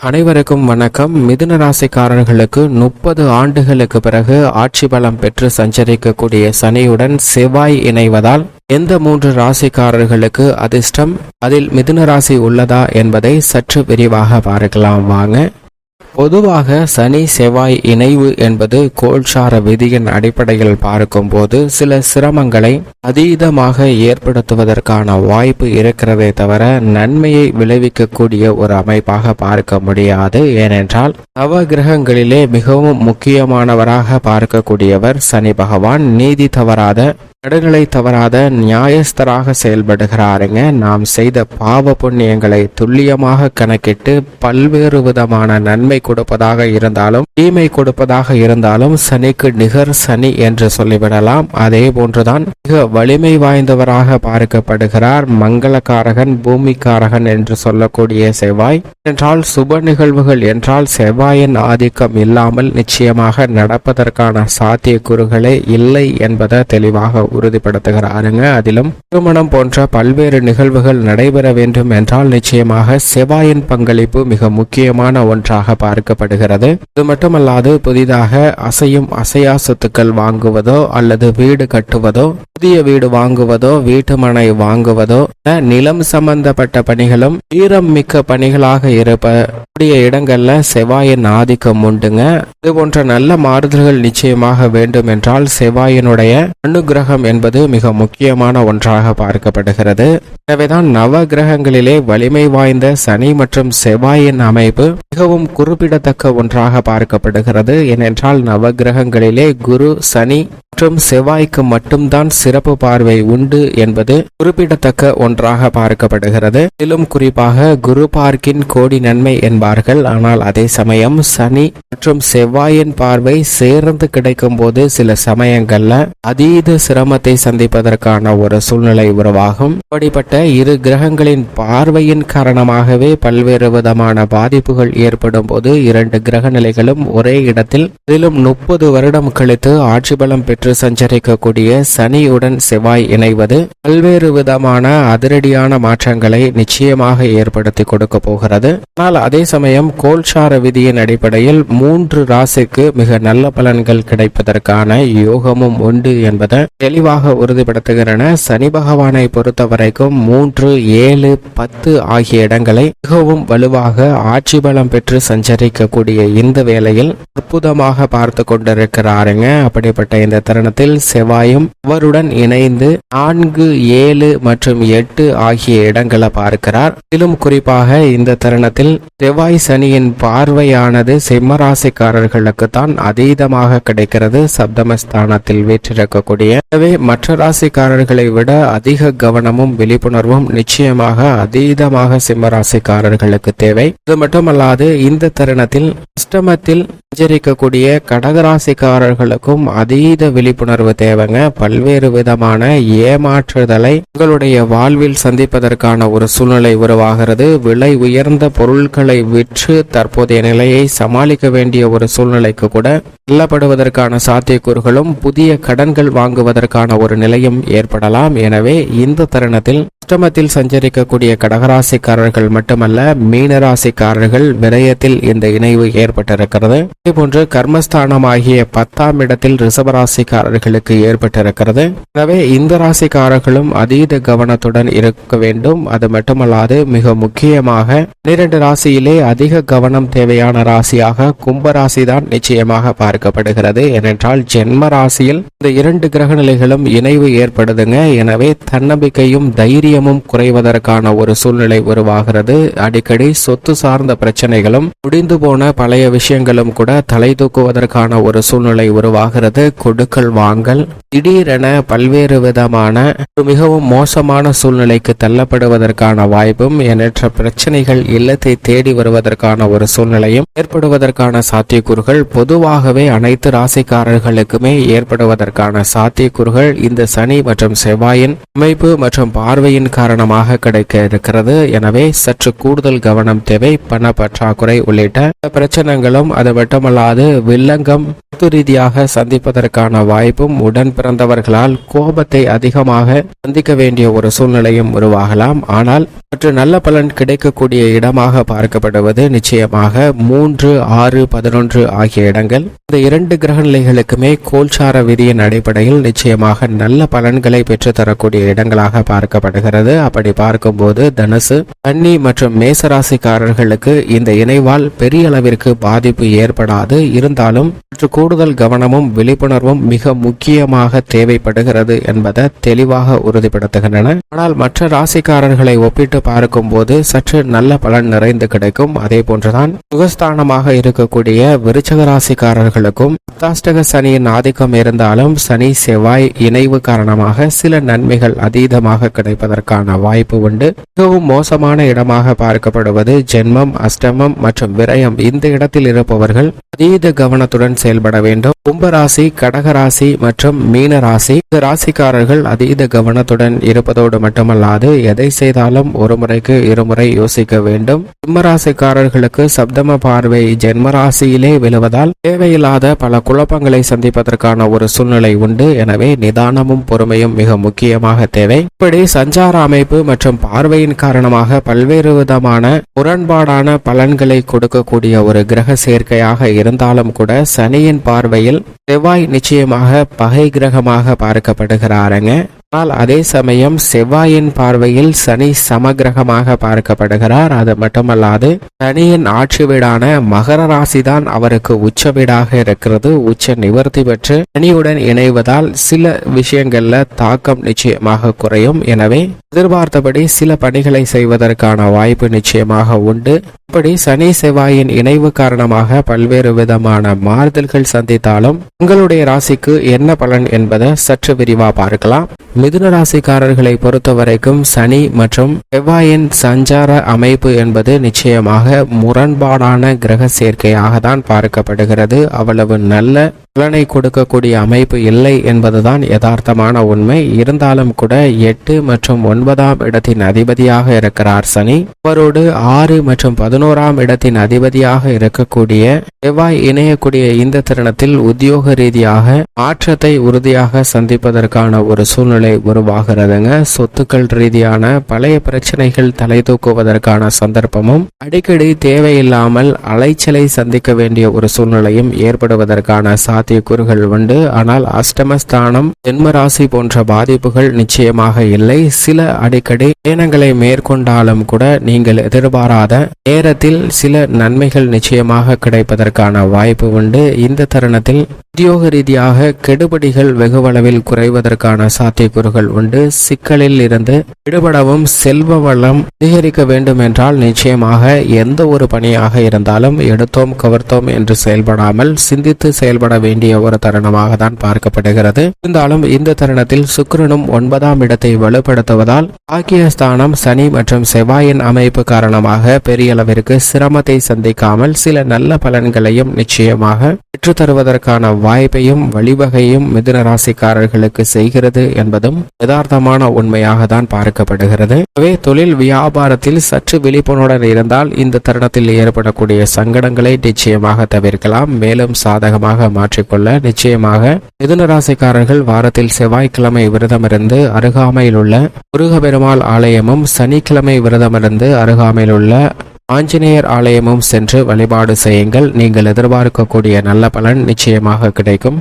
அனைவருக்கும் வணக்கம். மிதுன ராசிக்காரர்களுக்கு முப்பது ஆண்டுகளுக்கு பிறகு ஆட்சி பலம் பெற்று சஞ்சரிக்கக்கூடிய சனியுடன் செவ்வாய் இணைவதால் எந்த மூன்று ராசிக்காரர்களுக்கு அதிர்ஷ்டம்? அதில் மிதுன ராசி உள்ளதா என்பதை சற்று விரிவாக பார்க்கலாம். வாங்க. பொதுவாக சனி செவ்வாய் இணைவு என்பது கோல்சார விதியின் அடிப்படையில் பார்க்கும்போது சில சிரமங்களை அதீதமாக ஏற்படுத்துவதற்கான வாய்ப்பு இருக்கிறதே தவிர நன்மையை விளைவிக்கக்கூடிய ஒரு அமைப்பாக பார்க்க முடியாது. ஏனென்றால் நவ கிரகங்களிலே மிகவும் முக்கியமானவராக பார்க்கக்கூடியவர் சனி பகவான். நீதி தவறாத நடுநிலை தவறாத நியாயஸ்தராக செயல்படுகிறாருங்க. நாம் செய்த பாவ புண்ணியங்களை துல்லியமாக கணக்கிட்டு பல்வேறு விதமான நன்மை கொடுப்பதாக இருந்தாலும் தீமை கொடுப்பதாக இருந்தாலும் சனிக்கு நிகர் சனி என்று சொல்லிவிடலாம். அதே போன்றுதான் மிக வலிமை வாய்ந்தவராக பார்க்கப்படுகிறார் மங்களக்காரகன் பூமிக்காரகன் என்று சொல்லக்கூடிய செவ்வாய். என்றால் சுப நிகழ்வுகள் என்றால் செவ்வாயின் ஆதிக்கம் இல்லாமல் நிச்சயமாக நடப்பதற்கான சாத்தியக்கூறுகளே இல்லை என்பதை தெளிவாக உறுதிப்படுத்துகிறாருங்க அதிலும் திருமணம் போன்ற பல்வேறு நிகழ்வுகள் நடைபெற வேண்டும் என்றால் நிச்சயமாக செவ்வாயின் பங்களிப்பு மிக முக்கியமான ஒன்றாக பார்க்கப்படுகிறது. இது மட்டுமல்லாது புதிதாக அசையும் அசையா சொத்துக்கள் வாங்குவதோ அல்லது வீடு கட்டுவதோ புதிய வீடு வாங்குவதோ வீட்டுமனை வாங்குவதோ நிலம் சம்பந்தப்பட்ட பணிகளும் ஈரம் மிக்க பணிகளாக இருப்ப இடங்கள்ல செவ்வாயின் ஆதிக்கம் உண்டுங்க. இது போன்ற நல்ல மாறுதல்கள் நிச்சயமாக வேண்டும் என்றால் செவ்வாயினுடைய அனுகிரகம் என்பது மிக முக்கியமான ஒன்றாக பார்க்கப்படுகிறது. எனவேதான் நவ கிரகங்களிலே வலிமை வாய்ந்த சனி மற்றும் செவ்வாயின் அமைப்பு மிகவும் குறிப்பிடத்தக்க ஒன்றாக பார்க்கப்படுகிறது. ஏனென்றால் நவ கிரகங்களிலே குரு சனி மற்றும் செவ்வாய்க்கு மட்டும்தான் சிறப்பு பார்வை உண்டு என்பது குறிப்பிடத்தக்க ஒன்றாக பார்க்கப்படுகிறது. மேலும் குறிப்பாக குரு பார்க்கின் கோடி நன்மை என்பார்கள். ஆனால் அதே சமயம் சனி மற்றும் செவ்வாயின் பார்வை சேர்ந்து கிடைக்கும் போது சில சமயங்கள்ல அதீத சிரமத்தை சந்திப்பதற்கான ஒரு சூழ்நிலை உருவாகும். அப்படிப்பட்ட இரு கிரகங்களின் பார்வையின் காரணமாகவே பல்வேறு விதமான பாதிப்புகள் ஏற்படும் போது இரண்டு கிரக நிலைகளும் ஒரே இடத்தில் இதிலும் முப்பது வருடம் கழித்து ஆட்சி பலம் பெற்று சஞ்சரிக்கக்கூடிய சனியுடன் செவ்வாய் இணைவது பல்வேறு விதமான அதிரடியான மாற்றங்களை நிச்சயமாக ஏற்படுத்தி கொடுக்க போகிறது. ஆனால் அதே சமயம் கோல்சார விதியின் அடிப்படையில் மூன்று ராசிக்கு மிக நல்ல பலன்கள் கிடைப்பதற்கான யோகமும் உண்டு என்பதை தெளிவாக உறுதிப்படுத்துகிறன. சனி பகவானை பொறுத்த வரைக்கும் மூன்று ஏழு பத்து ஆகிய இடங்களை மிகவும் வலுவாக ஆட்சி பலம் பெற்று சஞ்சரிக்கக்கூடிய இந்த வேளையில் அற்புதமாக பார்த்து கொண்டிருக்கிறாருங்க. அப்படிப்பட்ட இந்த தருணத்தில் செவ்வாயும் அவருடன் அவருடன் இணைந்து நான்கு ஏழு மற்றும் எட்டு ஆகிய இடங்களை பார்க்கிறார். இதிலும் குறிப்பாக இந்த தருணத்தில் செவ்வாய் சனியின் பார்வையானது சிம்மராசிக்காரர்களுக்கு தான் அதீதமாக கிடைக்கிறது. சப்தமஸ்தானத்தில் வீற்றிருக்கக்கூடிய எனவே மற்ற ராசிக்காரர்களை விட அதிக கவனமும் விழிப்புணர்வும் நிச்சயமாக அதீதமாக சிம்மராசிக்காரர்களுக்கு தேவை. இது மட்டுமல்லாது இந்த தருணத்தில் அஷ்டமத்தில் சஞ்சரிக்கக்கூடிய கடகராசிக்காரர்களுக்கும் அதீத விழிப்புணர்வு தேவைங்க. பல்வேறு விதமான ஏமாற்றுதலை உங்களுடைய வாழ்வில் சந்திப்பதற்கான ஒரு சூழ்நிலை உருவாகிறது. விலை உயர்ந்த பொருட்களை விற்று தற்போதைய நிலையை சமாளிக்க வேண்டிய ஒரு சூழ்நிலைக்கு கூட தள்ளப்படுவதற்கான சாத்தியக்கூறுகளும் புதிய கடன்கள் வாங்குவதற்கான ஒரு நிலையும் ஏற்படலாம். எனவே இந்த தருணத்தில் அஷ்டமத்தில் சஞ்சரிக்கக்கூடிய கடகராசிக்காரர்கள் மட்டுமல்ல மீனராசிக்காரர்கள் விரயத்தில் இந்த இணைவு ஏற்பட்டிருக்கிறது. இதேபோன்று கர்மஸ்தானமாகிய பத்தாம் இடத்தில் ரிசபராசிக்காரர்களுக்கு ஏற்பட்டிருக்கிறது. எனவே இந்த ராசிக்காரர்களும் அதீத கவனத்துடன் இருக்க வேண்டும். அது மட்டுமல்லாது மிக முக்கியமாக பன்னிரண்டு ராசியிலே அதிக கவனம் தேவையான ராசியாக கும்பராசிதான் தான் நிச்சயமாக பார்க்கப்படுகிறது. ஏனென்றால் ஜென்ம ராசியில் இந்த இரண்டு கிரக நிலைகளும் இணைவு ஏற்படுதுங்க. எனவே தன்னம்பிக்கையும் தைரியம் ஊதியமும் குறைவதற்கான ஒரு சூழ்நிலை உருவாகிறது. அடிக்கடி சொத்து சார்ந்த பிரச்சனைகளும் முடிந்து போன பழைய விஷயங்களும் கூட தலை தூக்குவதற்கான ஒரு சூழ்நிலை உருவாகிறது. கொடுக்கல் வாங்கல் திடீரென பல்வேறு விதமான மிகவும் மோசமான சூழ்நிலைக்கு தள்ளப்படுவதற்கான வாய்ப்பும் எண்ணற்ற பிரச்சனைகள் இல்லத்தை தேடி வருவதற்கான ஒரு சூழ்நிலையும் ஏற்படுவதற்கான சாத்தியக்கூறுகள் பொதுவாகவே அனைத்து ராசிக்காரர்களுக்குமே ஏற்படுவதற்கான சாத்தியக்கூறுகள் இந்த சனி மற்றும் செவ்வாயின் அமைப்பு மற்றும் பார்வையின் பார்வையின் காரணமாக கிடைக்க இருக்கிறது எனவே சற்று கூடுதல் கவனம் தேவை. பண பற்றாக்குறை உள்ளிட்ட பிரச்சனைகளும் அது மட்டுமல்லாது வில்லங்கம் ரீதியாக சந்திப்பதற்கான வாய்ப்பும் உடன் பிறந்தவர்களால் கோபத்தை அதிகமாக சந்திக்க வேண்டிய ஒரு சூழ்நிலையும் உருவாகலாம். ஆனால் சற்று நல்ல பலன் கிடைக்கக்கூடிய இடமாக பார்க்கப்படுவது நிச்சயமாக மூன்று ஆறு பதினொன்று ஆகிய இடங்கள். இந்த இரண்டு கிரக நிலைகளுக்குமே கோல்சார விதியின் அடிப்படையில் நிச்சயமாக நல்ல பலன்களை பெற்று தரக்கூடிய இடங்களாக பார்க்கப்படுகிறது. அப்படி பார்க்கும்போது தனுசு கன்னி மற்றும் மேசராசிக்காரர்களுக்கு இந்த இணைவால் பெரிய அளவிற்கு பாதிப்பு ஏற்படாது. இருந்தாலும் சற்று கூடுதல் கவனமும் விழிப்புணர்வும் மிக முக்கியமாக தேவைப்படுகிறது என்பதை தெளிவாக உறுதிப்படுத்துகின்றன. ஆனால் மற்ற ராசிக்காரர்களை ஒப்பிட்டு பார்க்கும்போது சற்று நல்ல பலன் நிறைந்து கிடைக்கும். அதே போன்றுதான் சுகஸ்தானமாக இருக்கக்கூடிய விருச்சக ராசிக்காரர்களுக்கும் அத்தாஷ்டக சனியின் ஆதிக்கம் இருந்தாலும் சனி செவ்வாய் இணைவு காரணமாக சில நன்மைகள் அதீதமாக கிடைப்பதற்கு கிடைப்பதற்கான வாய்ப்பு உண்டு. மிகவும் மோசமான இடமாக பார்க்கப்படுவது ஜென்மம் அஷ்டமம் மற்றும் விரயம். இந்த இடத்தில் இருப்பவர்கள் அதீத கவனத்துடன் செயல்பட வேண்டும். கும்பராசி கடகராசி மற்றும் மீன ராசி இந்த ராசிக்காரர்கள் அதீத கவனத்துடன் இருப்பதோடு மட்டுமல்லாது எதை செய்தாலும் ஒரு முறைக்கு இருமுறை யோசிக்க வேண்டும். சிம்மராசிக்காரர்களுக்கு சப்தம பார்வை ஜென்மராசியிலே விழுவதால் தேவையில்லாத பல குழப்பங்களை சந்திப்பதற்கான ஒரு சூழ்நிலை உண்டு. எனவே நிதானமும் பொறுமையும் மிக முக்கியமாக தேவை. இப்படி சஞ்சார அமைப்பு மற்றும் பார்வையின் காரணமாக பல்வேறு விதமான முரண்பாடான பலன்களை கொடுக்கக்கூடிய ஒரு கிரக சேர்க்கையாக இருந்தாலும் கூட சனியின் பார்வையில் செவ்வாய் நிச்சயமாக பகை கிரகமாக பார்க்கப்படுகிறாருங்க. ஆனால் அதே சமயம் செவ்வாயின் பார்வையில் சனி சமகிரகமாக பார்க்கப்படுகிறார். அது மட்டுமல்லாது சனியின் ஆட்சி வீடான மகர ராசிதான் அவருக்கு உச்ச வீடாக இருக்கிறது. உச்ச நிவர்த்தி பெற்று சனியுடன் இணைவதால் சில விஷயங்கள்ல தாக்கம் நிச்சயமாக குறையும். எனவே எதிர்பார்த்தபடி சில பணிகளை செய்வதற்கான வாய்ப்பு நிச்சயமாக உண்டு. இப்படி சனி செவ்வாயின் இணைவு காரணமாக பல்வேறு விதமான மாறுதல்கள் சந்தித்தாலும் உங்களுடைய ராசிக்கு என்ன பலன் என்பதை சற்று விரிவா பார்க்கலாம். மிதுன ராசிக்காரர்களை பொறுத்தவரைக்கும் சனி மற்றும் செவ்வாயின் சஞ்சார அமைப்பு என்பது நிச்சயமாக முரண்பாடான கிரக சேர்க்கையாக தான் பார்க்கப்படுகிறது. அவ்வளவு நல்ல பலனை கொடுக்கக்கூடிய அமைப்பு இல்லை என்பதுதான் யதார்த்தமான உண்மை. இருந்தாலும் கூட எட்டு மற்றும் ஒன்பதாம் இடத்தின் அதிபதியாக இருக்கிறார் சனி. அவரோடு ஆறு மற்றும் பதினோராம் இடத்தின் அதிபதியாக இருக்கக்கூடிய செவ்வாய் இணையக்கூடிய இந்த தருணத்தில் உத்தியோக ரீதியாக மாற்றத்தை உறுதியாக சந்திப்பதற்கான ஒரு சூழ்நிலை உருவாகிறதுங்க. சொத்துக்கள் ரீதியான பழைய பிரச்சனைகள் தலை தூக்குவதற்கான சந்தர்ப்பமும் அடிக்கடி தேவையில்லாமல் அலைச்சலை சந்திக்க வேண்டிய ஒரு சூழ்நிலையும் ஏற்படுவதற்கான சாத்தியக்கூறுகள் உண்டு. ஆனால் அஷ்டமஸ்தானம் ஜென்மராசி போன்ற பாதிப்புகள் நிச்சயமாக இல்லை. சில அடிக்கடி பயணங்களை மேற்கொண்டாலும் கூட நீங்கள் எதிர்பாராத நேரத்தில் சில நன்மைகள் நிச்சயமாக கிடைப்பதற்கான வாய்ப்பு உண்டு. இந்த தருணத்தில் உத்தியோக ரீதியாக கெடுபடிகள் வெகுவளவில் குறைவதற்கான சாத்தியக்கூறுகள் உண்டு. சிக்கலில் இருந்து விடுபடவும் செல்வ வளம் அதிகரிக்க வேண்டும் என்றால் நிச்சயமாக எந்த ஒரு பணியாக இருந்தாலும் எடுத்தோம் கவர்த்தோம் என்று செயல்படாமல் சிந்தித்து செயல்பட வேண்டிய ஒரு தருணமாக தான் பார்க்கப்படுகிறது. இருந்தாலும் இந்த தருணத்தில் சுக்கரனும் ஒன்பதாம் இடத்தை வலுப்படுத்துவதால் ஸ்தானம் சனி மற்றும் செவ்வாயின் அமைப்பு காரணமாக பெரிய அளவிற்கு சிரமத்தை சந்திக்காமல் சில நல்ல பலன்களையும் நிச்சயமாக பெற்று தருவதற்கான வாய்ப்பையும் வழிவகையும் மிதுன ராசிக்காரர்களுக்கு செய்கிறது என்பதும் யதார்த்தமான உண்மையாக தான் பார்க்கப்படுகிறது. எனவே தொழில் வியாபாரத்தில் சற்று விழிப்புணர்வுடன் இருந்தால் இந்த தருணத்தில் ஏற்படக்கூடிய சங்கடங்களை நிச்சயமாக தவிர்க்கலாம். மேலும் சாதகமாக மாற்றிக்கொள்ள நிச்சயமாக மிதுன ராசிக்காரர்கள் வாரத்தில் செவ்வாய்க்கிழமை விரதமிருந்து அருகாமையில் உள்ள முருகபெருமாள் ஆலயமும் சனிக்கிழமை விரதமிருந்து அருகாமையிலுள்ள ஆஞ்சநேயர் ஆலயமும் சென்று வழிபாடு செய்யுங்கள். நீங்கள் எதிர்பார்க்கக்கூடிய நல்ல பலன் நிச்சயமாக கிடைக்கும்.